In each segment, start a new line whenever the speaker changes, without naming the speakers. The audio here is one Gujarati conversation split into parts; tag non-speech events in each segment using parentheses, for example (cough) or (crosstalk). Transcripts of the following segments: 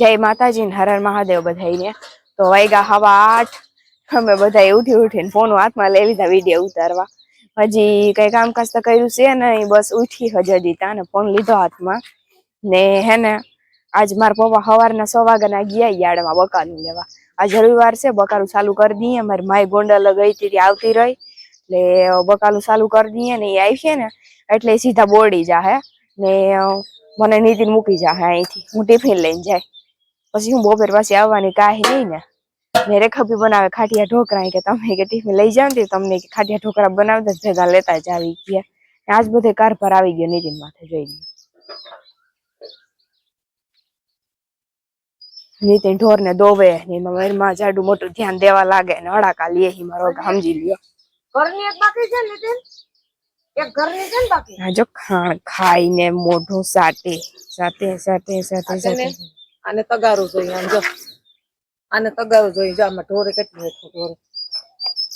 જય માતાજી ને હરણ હર મહાદેવ બધાને તો વાગ્યા હવા આઠ. અમે બધા ઉઠી ઉઠીને ફોન હાથમાં લઈ લીધા વીડિયો ઉતારવા. હજી કઈ કામકાજ તો કર્યું છે નહીં, બસ ઉઠી હજી ત્યાં ને ફોન લીધો હાથમાં. ને હે ને, આજ મારા પપ્પા સવારના સો વાગ્યાના ગયા યાર્ડમાં બકાલું લેવા. આજ રવિવાર છે બકાલું ચાલુ કરી દઈએ. મારી માય ગોંડલ ગઈ હતી આવતી રહી. એટલે બકાલું ચાલુ કરી દઈએ ને એ આવી છે ને, એટલે સીધા જા જાહે. ને મને નીતિન મૂકી જાહે અહીંથી. હું ટિફિન લઈને જાય. પછી હું બપોર પાછી આવવાની કાહી નહીં ને. મેં રેખા બી બનાવે ખાટિયા ઢોકરા કે તમે કે ટિફિન લઈ જાવ ને તમને કે ખાટિયા ઢોકરા બનાવતા ભેગા લેતા જ આવી ગયા આજ બધે કાર પર આવી ગયો નીતિન માથે જોઈ લ્યો. નીતિન ઢોર ને દોવે ને એમાં મારી માં જાડું મોટું ધ્યાન દેવા લાગે ને અડાકા લે મારો સમજી લ્યો.
ઘરની એક બાકી છે નીતિન? એક ઘરની છે ને બાકી?
હા જો ખાણ ખાઈને મોઢું સાટે સાટે સાટે સાટે સાટે.
આને તગારું જોઈએ આમ જો. આને તગારું જોઈએ જો આમાં ઢોરે કેટલી હેઠું ઢોરે.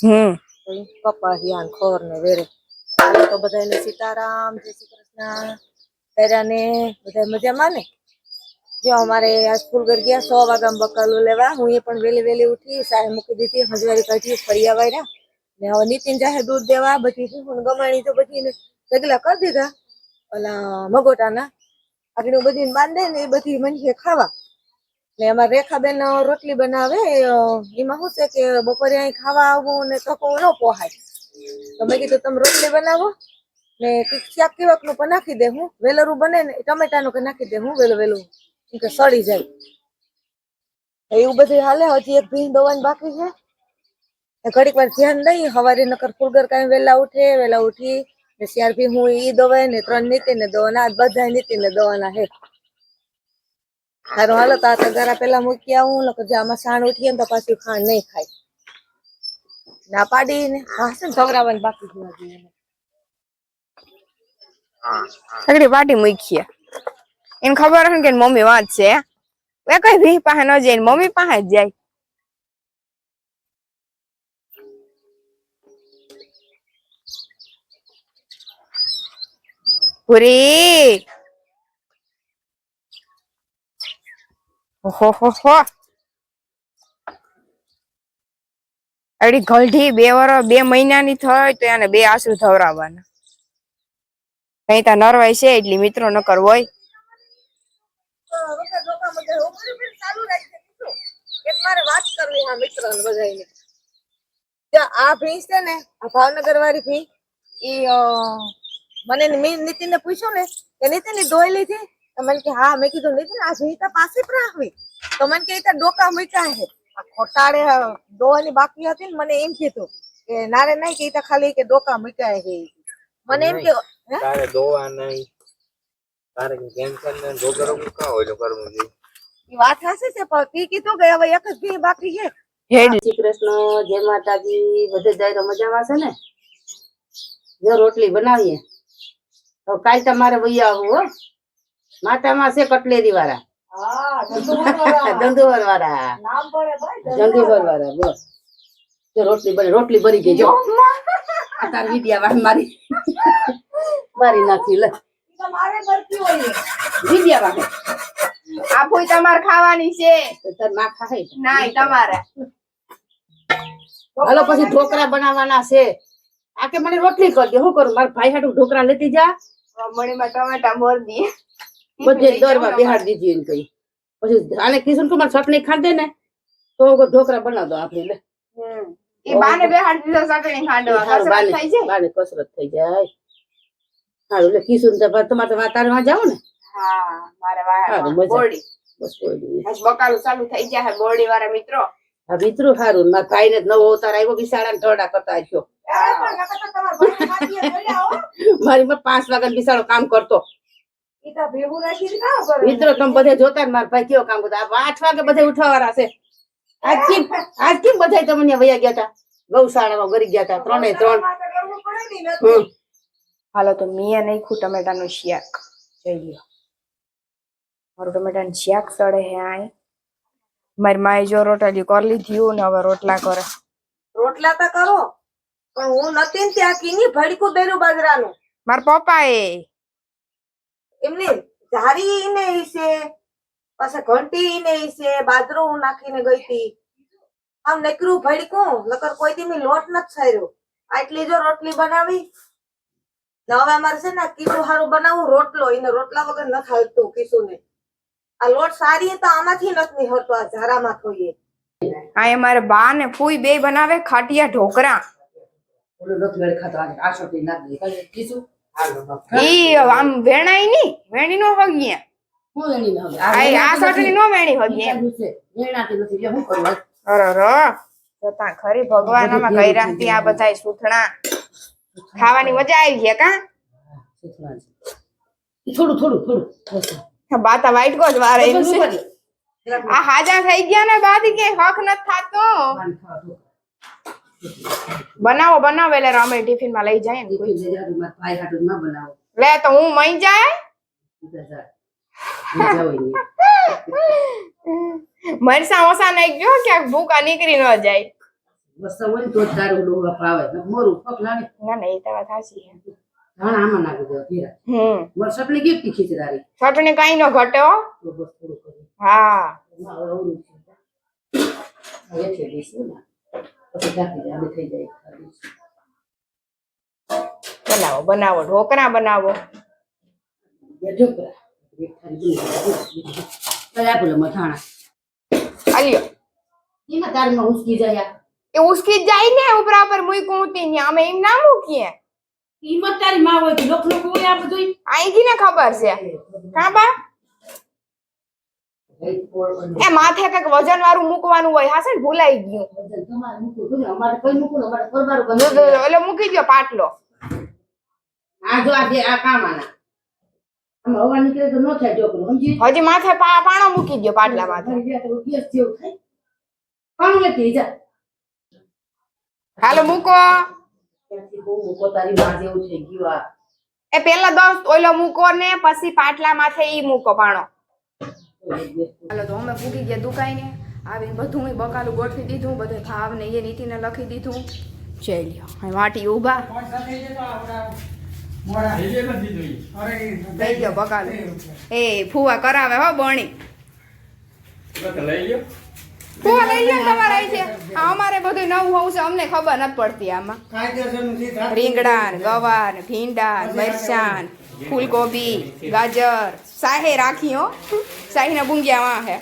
હમ.
તો ઈ ખોર ને વેરે. તો બધાને સીતારામ જય શ્રી કૃષ્ણ. કર્યાને બધા મજામાં ને? જો અમારે આ સ્કૂલ ઘર ગયા સો વાગ્યા બકાલો લેવા. હું એ પણ વેલી વેલી ઉઠી સાહેબ મૂકી દીધી હજવારી કાઢી ફરી આવ્યા ને હવે નીતિન જાહે દૂધ દેવા બધી ટીફુન ગમાણી તો બધી ઢગલા કરી દીધા. ઓલા મગોટાના. આગળ બધી બાંધે ને એ બધી મનીએ ખાવા. ને અમારે રેખાબેન રોટલી બનાવે એમાં શું છે કે બપોરે અહીં ખાવા આવવું ને તકો ન પોહાય. તો મેં કીધું, તમે રોટલી બનાવો ને શાક કેવાકનું પણ નાખી દે હું. વેલરું બને ને ટમેટાનું કે નાખી દે હું વેલું વેલું. કે સડી જાય. એવું બધું હાલે, હજી એક ભીન દોવાની બાકી છે. ઘડીક વાર ધ્યાન દઈ, સવારે નકર ફૂલગર કાંઈ વેલા ઉઠે, વેલા ઉઠી ને ત્યાર ભી હું ઈ દવાય ને ત્રણ નીતિ ને દવાના બધા નીતિ ને દવાના હે. સારું હાલો, તો આ પેલા મૂકી આવું, નકર જે આમાં સાણ ઉઠીએ ને તો પાછું ખાંડ નહીં ખાય. ના પાડી ને. હા સવરાવાની બાકી જોવા જોઈએ.
સગડી પાટી મૂકીએ. એને ખબર હશે કે મમ્મી વાત છે એ કઈ ભી પાસે ન જાય મમ્મી પાસે જ જાય. ઓહો હો હો ગલઢી બે વર બે મહિનાની થઈ તો એને બે આંસુ ધવરાવવાના કઈ તા નરવાય છે એટલી, મિત્રો નકર હોય.
વાત કરવી હા મિત્ર ને આ ભીંસ છે ને, આ ભાવનગર વાળી ભી, ઈ મને મેં નીતિન ને પૂછ્યું ને કે નીતિનની દોઈ લીધી? તો મને કે હા. મેં કીધું નીતિન આ ભી પાસે પણ આવી તો મને કે ડોકા મૂક્યા છે. આ ખોટાડે દોવાની બાકી હતી ને મને એમ કીધું કે નારે નહીં કે ખાલી કે ડોકા મૂક્યા છે. મને એમ કે
તારે દોવા નહીં. તારે કેન્સર ને રોગ કા હોય તો કરવું જોઈએ
ઈ વાત હશે છે પણ તી કીધું કે હવે એક જ ભી બાકી છે.
શ્રી કૃષ્ણ જય માતાજી બધે જાય તો મજામાં છે ને? જો રોટલી બનાવીએ. કાલ તમારે વહી આવવું હો. માતામાં છે કટલેરી વાળા
હા
વાળા દંડુવર વાળા બસ. જો રોટલી બની રોટલી ભરી ગઈ જો તાર વિડિયા વાહ મારી. મારી નાખી લે.
તો મારે હોય
વિડિયા વાહ
આ ભૂઈ તમારે ખાવાની છે.
તો તારમાં ખાય.
ના તમારે.
હાલો પછી ઢોકરા બનાવવાના છે. આ કે મને રોટલી કરજો શું કરું? મારા ભાઈ હાટુ ઢોકરા લેતી જા.
મણીમાં ટમાટા મોર દીએ
બધે દોરમાં બિહાડ દીધી એને કઈ. પછી આને કિશન કુમાર ચટણી ખાધે ને તો ઢોકરા બનાવ દો આપણે લે.
ઈ બાને બેહાડ દીધો ચટણી ખાંડવા. કસરત થઈ જાય?
બાને કસરત થઈ જાય. સારું એટલે કિશન તો તમારે તો વાતાવરણ જાવ ને?
હા મારે
હારું, બસ
બકાલું ચાલુ થઈ જાય બોરડી વાળા મિત્રો.
આ મિત્રો સારું મારા ભાઈ ને નવો અવતાર આવ્યો બિસાડા ઢોડા કરતા થયો મારી માં પાંચ વાગ્યા બિસાડો કામ કરતો. મિત્રો તમે બધે જોતા ને મારા ભાઈ કેવો કામ કરતા? આઠ વાગે બધે ઉઠવાવાળા છે. આજ કેમ આજ કેમ બધા તમને વયા ગયા હતા? ગૌશાળામાં ગરી ગયા હતા ત્રણે ત્રણ.
હાલો તો ને,
ટમેટા ગયો નાખ્યું ટમેટાનું શાક. જોઈ લ્યો. મારું ટમેટાનું શાક સડે હે આય. મારી માએ જો રોટલી કરી લીધી ને હવે રોટલા કરે.
રોટલા તો કરો પણ હું નથી ત્યાં કીની ભડકું દેરું બાજરાનું.
મારા પપ્પા એ
એમની ધારી ને ઈસે છે પાસે ઘંટી ને ઈસે છે બાજરો નાખીને ગઈ હતી આમ નકરું ભડકું નકર કોઈ દી મેં લોટ નથી સાર્યો. આટલી જો રોટલી બનાવી હવે અમારે છે ને કીસું હારું બનાવું રોટલો એને રોટલા વગર ન હાલતું કીસું ને આ લોટ સારી તો આમાંથી નથી હોતો આ ઝારામાં થોઈએ
આ અમારે બા ને ફૂઈ બે બનાવે ખાટિયા ઢોકરા.
ઓલો નથી ખાતો આજે આશો નાખી કીધું
ઈ આમ વેણાઈ ની વેણી નો હગીએ
હું ના હવે
આ આ નો વેણી હગીએ
વેણાતી નથી. એટલે હું કરું
અરર જોતા ખરી ભગવાન આમાં કર્યા હતી આ બધા. સુથણા. ખાવાની મજા આવી છે. કા
થોડું થોડું થોડું.
બાતા વાઈટ કો જ વારે એમ છે. આ હાજા થઈ ગયા ને બાદ કે હક નથી થાતો. બનાવો બનાવો એટલે અમે ટિફિનમાં લઈ જાય ને
કોઈ. લઈ જાજો, માં ભાઈ હાટું માં બનાવો.
લે તો હું મઈ જાય. મરસા ઓસા નઈ ગયો ક્યાંક ભૂકા નીકળી ન જાય.
વસ્તુ હોય તો તારું ડોહા ભાવે મોરું પગ
ના ના એ તો વાત સાચી છે.
ધાણા આમાં નાખી દો ધીરા
હમ.
મર સપલી કેવી તીખી છે તારી
ચટણી કઈ ન ઘટે હો.
હવે છે. હવે છે ને. પછી ઢાંકી દે, થઈ જાય
બનાવો બનાવો ઢોકરા બનાવો.
મથાણા.
આલ્યો
એમાં તારમાં ઉસકી જાય
એ ઉસકી જાય ને ઉપરા પર મૂક્યું હતી ને અમે એમ ના મૂકીએ.
ઈમત તારી માં હોય કે લોક લોક હોય આ બધું
અહીંથી ને ખબર છે. કા બા? એ માથે કંઈક વજન વાળું મૂકવાનું હોય હા છે ને ભૂલાઈ ગયું. ઓલો મૂકી દો પાટલો? હજી માથે પાણો મૂકી દો પાટલા માથે. હાલો મૂકો. એ પેલા દસ ઓલો મૂકો ને પછી પાટલા માથે ઈ મૂકો પાણો. હાલો, તો અમે પૂગી ગયા દુકાઈને આવીને બધું મેં બકાલું ગોઠવી દીધું, બધે ભાવ ને એ નીતિને લખી દીધું. જઈ લ્યો વાટી ઊભા. લઈ ગયો બકાલું. એ, ફુવા કરાવે હો બણી. ગયો તમારે અમારે બધું નવું છે, અમને ખબર નથી પડતી આમાં. રીંગણા ગવાર ભીંડા મરચાં ફૂલગોબી ગાજર સાહે રાખી હો સાહીના બુંગિયા વાં હે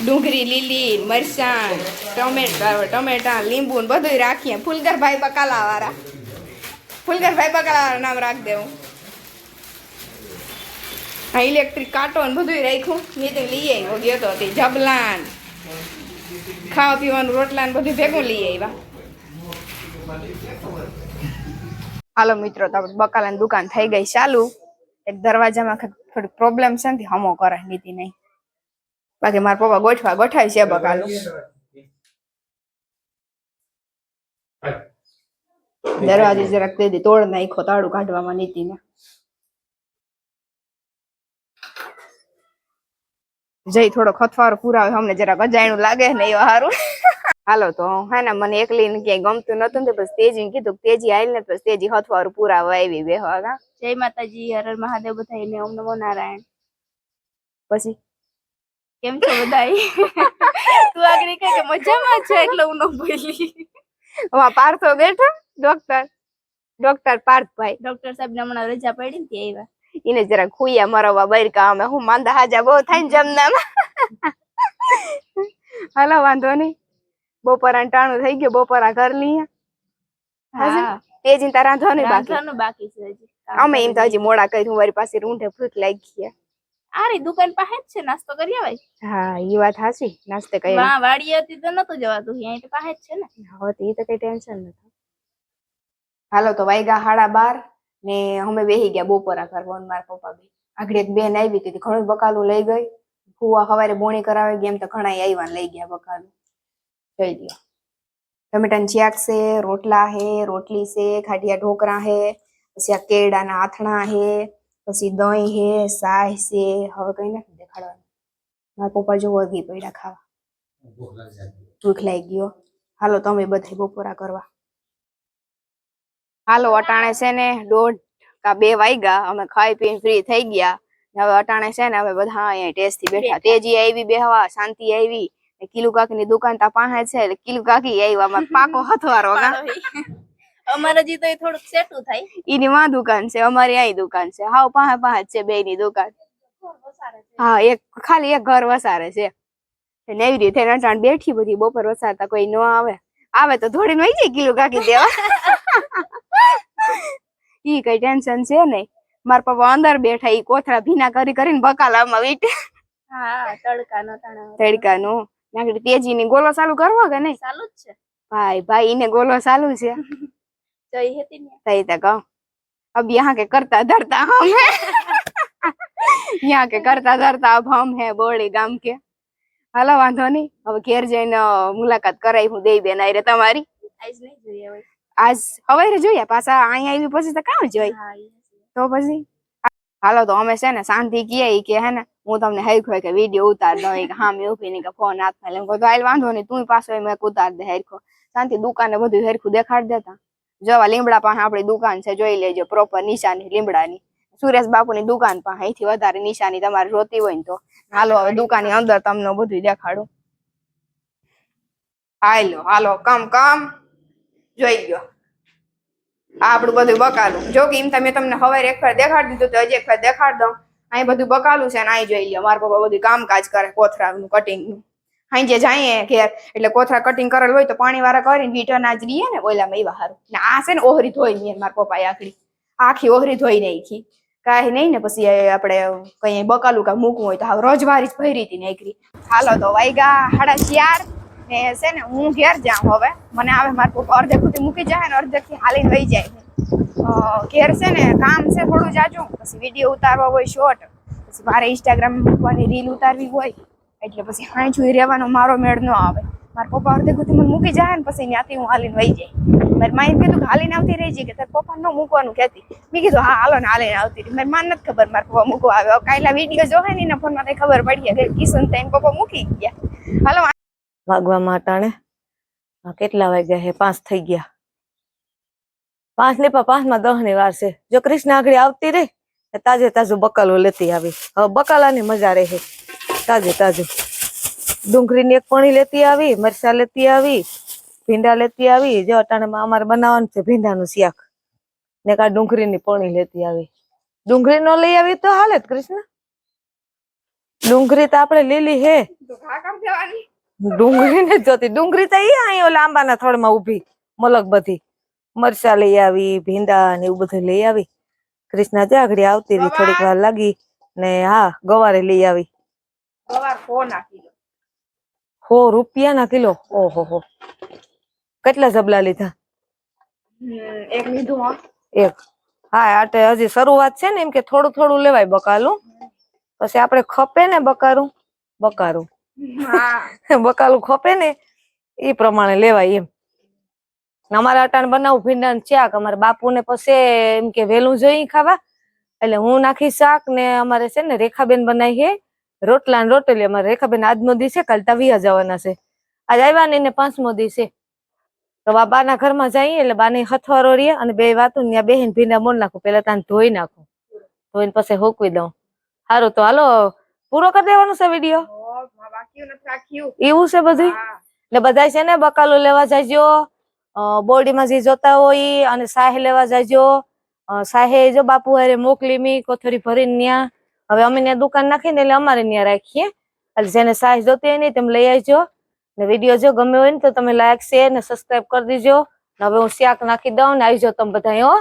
ડુંગળી લીલી મરચાં ટમેટા ટમેટા લીંબુ ને બધું રાખીએ ફૂલગરભાઈ બકાલા વાળા ફૂલગરભાઈ બકાલા વાળા નામ રાખ દેવું આ ઇલેક્ટ્રિક કાંટો ને બધું રાખ્યું નીચે લઈ આવ્યો ગયો તો તે જબલાન ખાવા પીવાનું રોટલા ને બધું ભેગું લઈ આવ્યા હાલો મિત્રો, તો આપણે દુકાન થઈ ગઈ ચાલુ. એક દરવાજામાં થોડીક પ્રોબ્લેમ છે ને હમો કરે નીતિ નહીં. બાકી મારા પપ્પા ગોઠવા ગોઠાય છે બકાલું. દરવાજે જરાક દે દે તોડ નાખ્યો, તાળું કાઢવામાં નીતિને. જઈ થોડો ખતવારો પુરાવે, અમને જરાક અજાણ્યું લાગે ને, એ હારું. હાલો તો હે ને મને એકલી ને ક્યાંય ગમતું નતું ને પછી તેજી કીધું કે તેજી આવી ને પછી તેજી હથવારું પુરાવા આવી બે હા
જય માતાજી હર મહાદેવ બધાને ઓમ નમો નારાયણ.
પછી?
કેમ છો બધા તું આગળ કે મજામાં છે એટલે હું ન બોલી.
હા પાર્થો બેઠો ડોક્ટર ડોક્ટર પાર્થભાઈ.
ડોક્ટર સાહેબ ને હમણાં રજા પડી ને ત્યાં આવ્યા.
એને જરા ખુયા મરવા બરકા અમે હું માંદા હાજા બહુ થાય ને જમનામાં. હાલો વાંધો નહીં. બપોરા ટાણું થઈ ગયું બપોરા ઘર લઈએ તેજી તારા બાકી.
રાંધવાનું બાકી છે હજી.
અમે એમ તો હજી મોડા કર્યું મારી પાસે રૂંઢે ભૂખ લાગી ગયા
આરી દુકાન પાસે જ છે નાસ્તો કરી આવાય?
હા એ વાત હાસી નાસ્તે કઈ
વાહ વાડી હતી તો નતું જવાતું અહીં તો પાસે જ છે ને.
હવે તો એ તો કઈ ટેન્શન નથી. હાલો તો વાયગા હાડા બાર ને અમે બેહી ગયા બપોરા કરવા મારા પપ્પા બે. આગળ એક બેન આવી હતી ઘણું બકાલું લઈ ગઈ. ફુવા સવારે બોણી કરાવે ગયા એમ તો ઘણા આવ્યા લઈ ગયા બકાલું. જોઈ લ્યો. ટમેટાની શાક છે, રોટલા હે, રોટલી છે, ખાડિયા ઢોકરા હે, પછી આ કેળાના આથણા હે, પછી દહીં હે સાય છે, હવે કઈ નથી દેખાડવાનું. મારા પપ્પા જો વગી પડ્યા ખાવા. ભૂખ લાગી ગયો હાલો તમે બધા બપોરા કરવા. હાલો, અટાણે છે ને દોઢ કા બે વાગ્યા, અમે ખાઈ પીને ફ્રી થઈ ગયા. હવે અટાણે છે ને હવે બધા અહીંયા ટેસ્ટથી બેઠા. તેજી આવી, બેહવા, શાંતિ આવી. કિલુ કાકી ની દુકાન તા પાસે છે એટલે કિલુ કાકી આવ્યા અમાર પાકો હથવારો
અમારે જી તો થોડુંક સેટું થાય.
ઈની માં દુકાન છે અમારી અહીં દુકાન છે. હાવ પાસે પાસે છે બે ની દુકાન. હા એક ખાલી એક ઘર વસારે છે. ને એવી રીતે એને અટાણ બેઠી બધી બપોર વસારતા કોઈ ન આવે. આવે તો થોડી વહી જાય કિલો કાકી દેવા. (laughs) ઈ કઈ ટેન્શન છે નહીં મારા પપ્પા અંદર બેઠા ઈ કોથળા ભીના કરી કરીને બકાલામાં વીટ.
હા તડકા નો તણા
તડકાનું. નાગડી તેજી ની ગોલો ચાલુ કરવો કે નહીં
ચાલુ જ છે
ભાઈ ભાઈ ઈને ગોલો ચાલુ છે (laughs)
જઈ હતી ને
सही तक कहूँ अब यहाँ के करता धरता हम है यहाँ के करता धरता अब हम है બોરડી ગામ કે હાલો વાંધો નહીં હવે ઘેર જઈને અ, મુલાકાત કરાઈ હું દેઈ બેન આઈ રે તમારી
આઈજ નહીં જોઈએ હવે
આજ હવે જોયા પાછા અહીંયા આવી પછી તો કામ જોઈ
હા ઈ હશે.
તો પછી હાલો તો અમે છે ને શાંતિ કીએ ઈ કે હે ને હું તમને હેરખો કે વીડિયો ઉતાર દઉં કે હા મેં ઊભી ને કે ફોન હાથમાં કહું તો હાલ વાંધો નહીં તું પાછો મેં ઉતાર દે હેરખો. શાંતિ, દુકાને બધું હેરખું દેખાડ દેતા. જવા લીમડા પાસે આપણી દુકાન છે, જોઈ લેજો પ્રોપર નિશાની, લીમડાની. સુરેશ બાપુની દુકાન પાસે અહીંથી વધારે નિશાની તમારે જોતી હોય ને તો. હાલો, હવે દુકાનની અંદર તમને બધું દેખાડું. હાલો હાલો, કમ કમ. જોઈ ગયો આ આપણું બધું બકાલું. જો કે એમ તમે તમને હવે એક વાર દેખાડી દીધું તો હજી એક વાર દેખાડ દઉં. અહીં બધું બકાલું છે ને અહીં જોઈ લે મારા પપ્પા બધું કામકાજ કરે કોથરાનું કટિંગનું અહીં જે જાય ઘેર, એટલે કોથરા કટિંગ કરેલ હોય તો પાણી વાળા કરીને વીટર ના જ રહીએ ને ઓલામાં એવા હારું ને આ છે ને ઓહરી ધોઈ ને મારા પપ્પાએ આખડી આખી ઓહરી ધોઈ નાખી કાંઈ નહીં ને પછી આપણે કઈ બકાલું કાંઈ મૂકવું હોય તો હવે રોજવારી જ ભરી હતી નાખી હાલો તો વાઈગા સાડા ચાર ને છે ને હું ઘેર જાઉં હવે. મને આવે મારા પપ્પા અડધે સુધી મૂકી જાય ને અડધેથી હાલીને વહી જાય. ઘેર છે ને, કામ છે થોડું જાજુ. પછી વીડિયો ઉતારવા હોય શોર્ટ પછી મારે ઇન્સ્ટાગ્રામ મૂકવાની રીલ ઉતારવી હોય, એટલે પછી હાંચું રહેવાનો મારો મેળ ન આવે. મારા પપ્પા અડધે ગુથી મને મૂકી જાય ને, પછી ત્યાંથી હું હાલીને વહી જાય. મારી માએ કીધું હાલીને આવતી રહી જઈ કે તારા પપ્પા ન મૂકવાનું કહેતી. મેં કીધું, હા, હાલો ને હાલીને આવતી રહી. મારી માન નથી ખબર મારા પપ્પા મૂકવા આવે કાયલા વીડિયો જોહે ને, એના ફોનમાં ખબર પડી કે કિશન થઈને પપ્પા મૂકી ગયા. હાલો
વાગવામાં માટાણે કેટલા વાગ્યા હે? પાંચ થઈ ગયા. પાંચ ને પાંચમાં દહની વાર છે. જો કૃષ્ણ આગળ આવતી રહી તાજે તાજું બકાલો લેતી આવી. હવે બકાલાની મજા રહે. તાજે તાજું. ડુંગળીની એક પણી લેતી આવી, મરચા લેતી આવી, ભીંડા લેતી આવી. જો અટાણામાં અમારે બનાવવાનું છે ભીંડાનું શાક. ને કા ડુંગળીની પણી લેતી આવી. ડુંગળી નો લઈ આવી તો હાલે કૃષ્ણ. ડુંગળી તો આપણે લીલી હે. ડુંગળી ને જોતી. ડુંગળી તો ઈ અહીં ઓલા આંબાના થડમાં ઊભી. મલક બધી. મરચા લઈ આવી ભીંડા ને એવું બધું લઈ આવી. કૃષ્ણા ત્યાં આગળ આવતી રહી થોડીક વાર લાગી ને હા ગવારે લઈ આવી. હો રૂપિયા ના કિલો? ઓહો હો. કેટલા જબલા લીધા?
એક લીધું
એક. હા આટે હજી શરૂઆત છે ને એમ કે થોડું થોડું લેવાય બકાલું. પછી આપણે ખપે ને બકારું. બકારું.
હા.
બકાલું ખપે ને એ પ્રમાણે લેવાય એમ. અમારે અટાણ બનાવું ભીંડા શાક. અમારા બાપુ ને પછી એમ કે વેલું જોઈ ખાવા. એટલે હું નાખી શાક ને અમારે છે ને રેખાબેન બનાવી રોટલા ને રોટલી. અમારે રેખાબેન આજનો દી છે કાલ તવિયા જવાના છે. આજ આવ્યા ને પાંચમો દી છે. તો આ બાના ઘરમાં જઈએ એટલે બાને હથવારો રહીએ અને બે વાતો ત્યાં બેહીને ભીંડા મોડ નાખું. પેલા તાને ધોઈ નાખું. ધોઈને પછી હોકવી દઉં. સારું તો હાલો પૂરો કરી દેવાનો છે વીડિયો? એવું છે બધું એટલે બધા છે ને બકાલો લેવા જાજો. બોડીમાં જે જોતા હોય અને સાહે લેવા જાજો. સાહે જો બાપુ હારે મોકલી, મી કોથળી ભરીને ન્યા. હવે અમે ત્યાં દુકાન નાખીને એટલે અમારે ત્યાં રાખીએ. એટલે જેને સાહે જોતી હોય ને તેમ લઈ આવજો. ને વીડિયો જો ગમે હોય ને તો તમે લાઈક શેર ને સબસ્ક્રાઈબ કરી દેજો. હવે હું શાક નાખી દઉં ને આવી જાઓ તમે બધા હો.